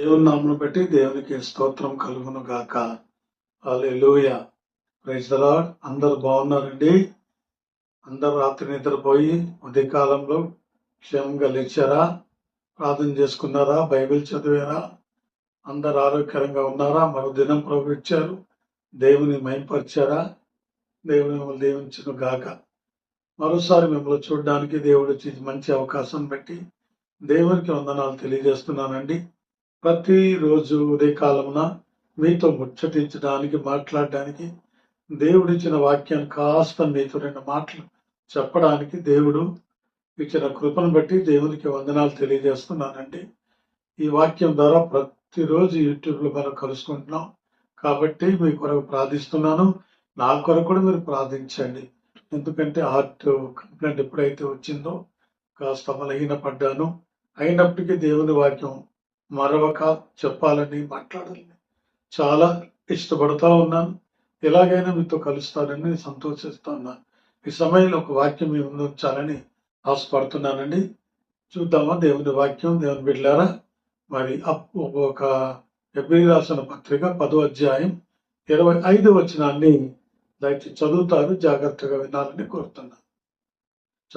దేవుని నామను బట్టి దేవునికి స్తోత్రం కలుగును గాక. హల్లెలూయా. ప్రైజ్ ద అందరు బాగున్నారండి? అందరు రాత్రి నిద్రపోయి ఉదయకాలంలో క్షేమంగా లేచారా ప్రార్థన చేసుకున్నారా? బైబిల్ చదివారా? అందరు ఆరోగ్యకరంగా ఉన్నారా? మరో దినం ప్రభు ఇచ్చారు. దేవుని మైంపరిచారా దేవుని మిమ్మల్ని దీవించను గాక. మరోసారి మిమ్మల్ని చూడడానికి దేవుడు మంచి అవకాశం పెట్టి దేవునికి వందనాలు తెలియజేస్తున్నానండి. ప్రతిరోజు ఉదయకాలమున మీతో ముచ్చటించడానికి మాట్లాడడానికి దేవుడిచ్చిన వాక్యాన్ని కాస్త మీతో రెండు మాటలు చెప్పడానికి దేవుడు ఇచ్చిన కృపను బట్టి దేవునికి వందనాలు తెలియజేస్తున్నానండి. ఈ వాక్యం ద్వారా ప్రతిరోజు యూట్యూబ్లో మనం కలుసుకుంటున్నాం. కాబట్టి మీ కొరకు ప్రార్థిస్తున్నాను. నా కొరకు కూడా మీరు ప్రార్థించండి. ఎందుకంటే హార్ట్ కంప్లైంట్ ఎప్పుడైతే వచ్చిందో కాస్త బలహీన పడ్డాను అయినప్పటికీ దేవుని వాక్యం మరొక చెప్పాలని మాట్లాడాలని చాలా ఇష్టపడతా ఉన్నాను. ఎలాగైనా మీతో కలుస్తానని సంతోషిస్తా ఉన్నాను. ఈ సమయంలో ఒక వాక్యం మీ ముందు ఉంచాలని ఆశపడుతున్నానండి. చూద్దామా దేవుని వాక్యం దేవుని బిడ్డారా మరి అప్ ఒక ఎబ్రి రాసిన పత్రిక పదో అధ్యాయం ఇరవై ఐదు వచనాన్ని దయచేసి చదువుతారు జాగ్రత్తగా వినాలని కోరుతున్నాను.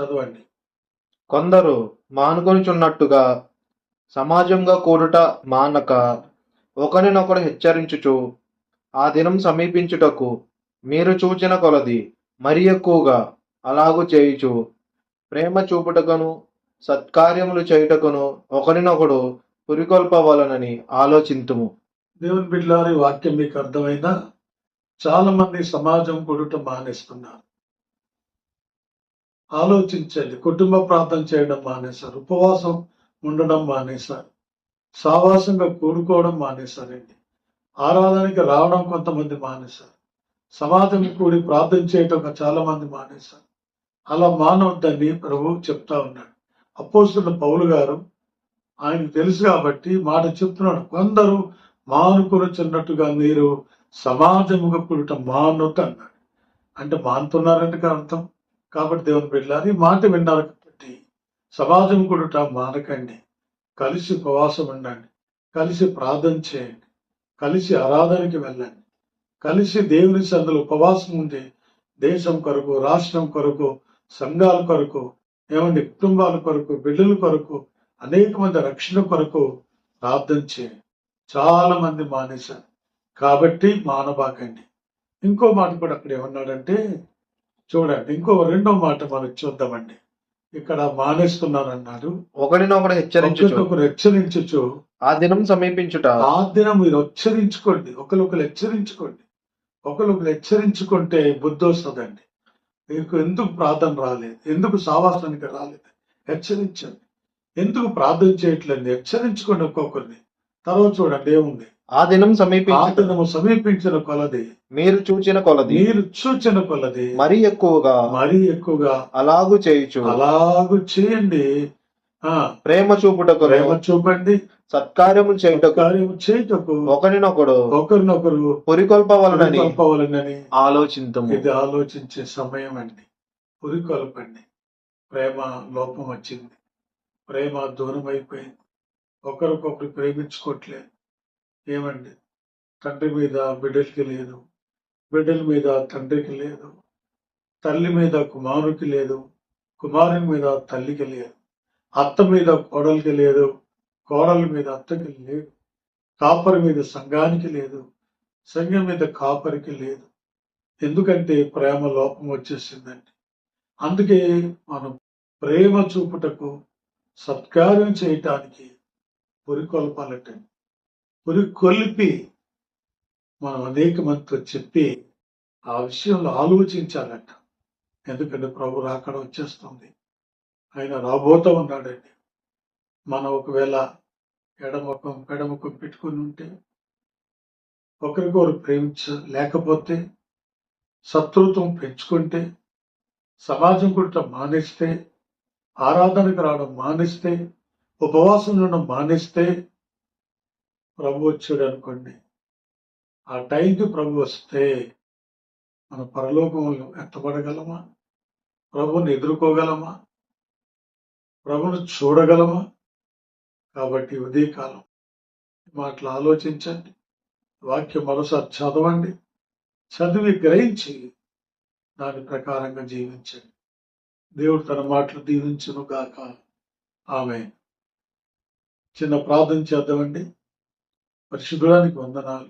చదవండి. కొందరు మానుకొనిచున్నట్టుగా సమాజంగా కూడుట మానక. ఒకరినొకరు హెచ్చరించుచు ఆ దినం సమీపించుటకు మీరు చూచిన కొలది మరి ఎక్కువగా అలాగు చేయుచు. ప్రేమ చూపుటకును సత్కార్యములు చేయుటకును ఒకరినొకడు పురికొల్పవలనని ఆలోచింతుము. దేవుని బిడ్డలారి వాక్యం మీకు అర్థమైందా చాలా మంది సమాజం కొడుట మానేస్తున్నారు ఆలోచించండి. కుటుంబ ప్రార్థన చేయడం మానేశారు. ఉపవాసం ఉండడం మానేశారు. సావాసంగా కూడుకోవడం మానేశారండి. ఆరాధనకి రావడం కొంతమంది మానేశారు. సమాజం కూడి ప్రార్థన చేయటం చాలా మంది మానేశారు. అలా మానవద్దని ప్రభు చెప్తా ఉన్నాడు. అపోస్తున్న పౌలు గారు ఆయనకు తెలుసు కాబట్టి మాట చెప్తున్నాడు. కొందరు మానుకొనుచున్నట్టుగా మీరు సమాజముగా కూడటం మానొద్దు అన్నాడు. అంటే మానుతున్నారంటే అర్థం. కాబట్టి దేవుని బిడ్డలారు మాట విన్నారు సమాజం కొడుట మానకండి. కలిసి ఉపవాసం ఉండండి. కలిసి ప్రార్థన చేయండి. కలిసి ఆరాధనకి వెళ్ళండి. కలిసి దేవుని సందులు ఉపవాసం ఉండి దేశం కొరకు రాష్ట్రం కొరకు సంఘాల కొరకు ఏమండి కుటుంబాల కొరకు బిడ్డల కొరకు అనేక మంది రక్షణ కొరకు ప్రార్థన చేయండి. చాలా మంది మానేశారు. కాబట్టి మానబాకండి. ఇంకో మాట కూడా అక్కడ ఏమన్నాడంటే చూడండి ఇంకో రెండో మాట మనం చూద్దామండి. ఇక్కడ మానేస్తున్నారన్నాడు ఒకరినొకడు హెచ్చరించుచు. ఒకరికొకరు హెచ్చరించచ్చు ఆ దినం సమీపించుట. ఆ దినం మీరు హెచ్చరించుకోండి. ఒకరికొకరు హెచ్చరించుకోండి. ఒకరికొకరు హెచ్చరించుకుంటే బుద్ధి వస్తుందండి మీకు ఎందుకు ప్రార్థన రాలేదు? ఎందుకు సావాసానికి రాలేదు? హెచ్చరించండి. ఎందుకు ప్రార్థన చేయట్లేదు? హెచ్చరించుకోండి ఒక్కొక్కరిని. తర్వాత చూడండి ఏముంది? ఆ దినం ప్రార్థనము సమీపించిన కొలది. మీరు చూచిన కొలది. మీరు సూచన కొలది. మరి ఎక్కువగా మరీ ఎక్కువగా అలాగు చేయుచు. అలాగూ చేయండి. ఆ ప్రేమ చూపుటకు ప్రేమ చూపండి. సత్కార్యములు చేయుటకు. కార్యం చేయటకు ఒకరినొకడు ఒకరినొకరు పురికొల్పవలనని ఆలోచింతము. ఇది ఆలోచించే సమయం అండి ఉరికొల్పండి ప్రేమ లోపం వచ్చింది. ప్రేమ దూరం అయిపోయింది ఒకరికొకరు ప్రేమించుకోవట్లేదు ఏమండి? తండ్రి మీద బిడ్డలకి లేదు. బిడ్డల మీద తండ్రికి లేదు. తల్లి మీద కుమారుకి లేదు. కుమారుని మీద తల్లికి లేదు. అత్త మీద కోడలికి లేదు. కోడల మీద అత్తకి లేదు. కాపరి మీద సంఘానికి లేదు. సంఘం మీద కాపరికి లేదు. ఎందుకంటే ప్రేమ లోపం వచ్చేసిందండి. అందుకే మనం ప్రేమ చూపుటకు సత్కారం చేయటానికి పురికొల్పాలటండి. పురికొల్పి మనం అనేక మందితో చెప్పి ఆ విషయంలో ఆలోచించాలంట. ఎందుకంటే ప్రభు రాకడ వచ్చేస్తుంది. ఆయన రాబోతూ ఉన్నాడండి. మనం ఒకవేళ ఎడముఖం పెడముఖం పెట్టుకుని ఉంటే ఒకరికొకరు ప్రేమించ లేకపోతే శత్రుత్వం పెంచుకుంటే సమాజం కూడా మానేస్తే ఆరాధనకు రావడం మానేస్తే ఉపవాసం ఉండడం మానేస్తే ప్రభు వచ్చాడు అనుకోండి. ఆ టైంకి ప్రభు వస్తే మన పరలోకంలో ఎత్తబడగలమా? ప్రభుని ఎదుర్కోగలమా? ప్రభును చూడగలమా? కాబట్టి ఉదయకాలం మాటలు ఆలోచించండి. వాక్యం మరోసారి చదవండి. చదివి గ్రహించి దాని ప్రకారంగా జీవించండి. దేవుడు తన మాటలు దీవించును గాక ఆమె చిన్న ప్రార్థన చేద్దామండి. పరిశుభ్రానికి వందనాలు.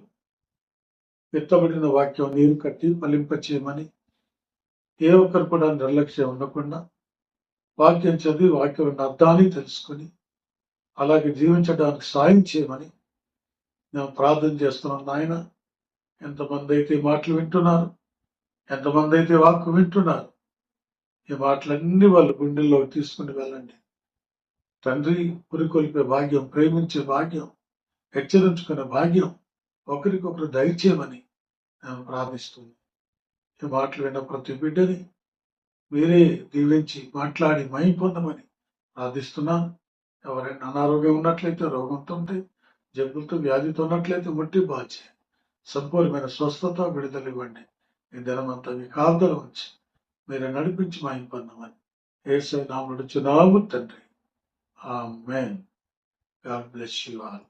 ఎత్తబడిన వాక్యం నీరు కట్టి ఫలింపచేయమని ఏ ఒక్కరు కూడా నిర్లక్ష్యం ఉండకుండా వాక్యం చదివి వాక్యం అర్థాన్ని తెలుసుకొని అలాగే జీవించడానికి సాయం చేయమని నేను ప్రార్థన చేస్తున్నాం నాయన. ఎంతమంది అయితే మాటలు వింటున్నారు ఎంతమంది అయితే వాక్కు వింటున్నారు ఈ మాటలన్నీ వాళ్ళు గుండెల్లోకి తీసుకుని వెళ్ళండి. తండ్రి పురికొల్పే భాగ్యం ప్రేమించే భాగ్యం హెచ్చరించుకునే భాగ్యం ఒకరికొకరు దయచేయమని నేను ప్రార్థిస్తుంది. ఈ మాటలు విన్న ప్రతి బిడ్డని మీరే దీవించి మాట్లాడి మయం పొందమని ప్రార్థిస్తున్నాను. ఎవరైనా అనారోగ్యం ఉన్నట్లయితే రోగంతో ఉంటే జబ్బులతో వ్యాధితో ఉన్నట్లయితే ముట్టి బాధ్య సంపూర్ణమైన స్వస్థత విడుదల ఇవ్వండి. ఈ దినమంతా మీ కాపుదల ఉంచి మీరు నడిపించి మాయం పొందమని ఏసై నామడు చునాము తండ్రి. Amen God bless you all.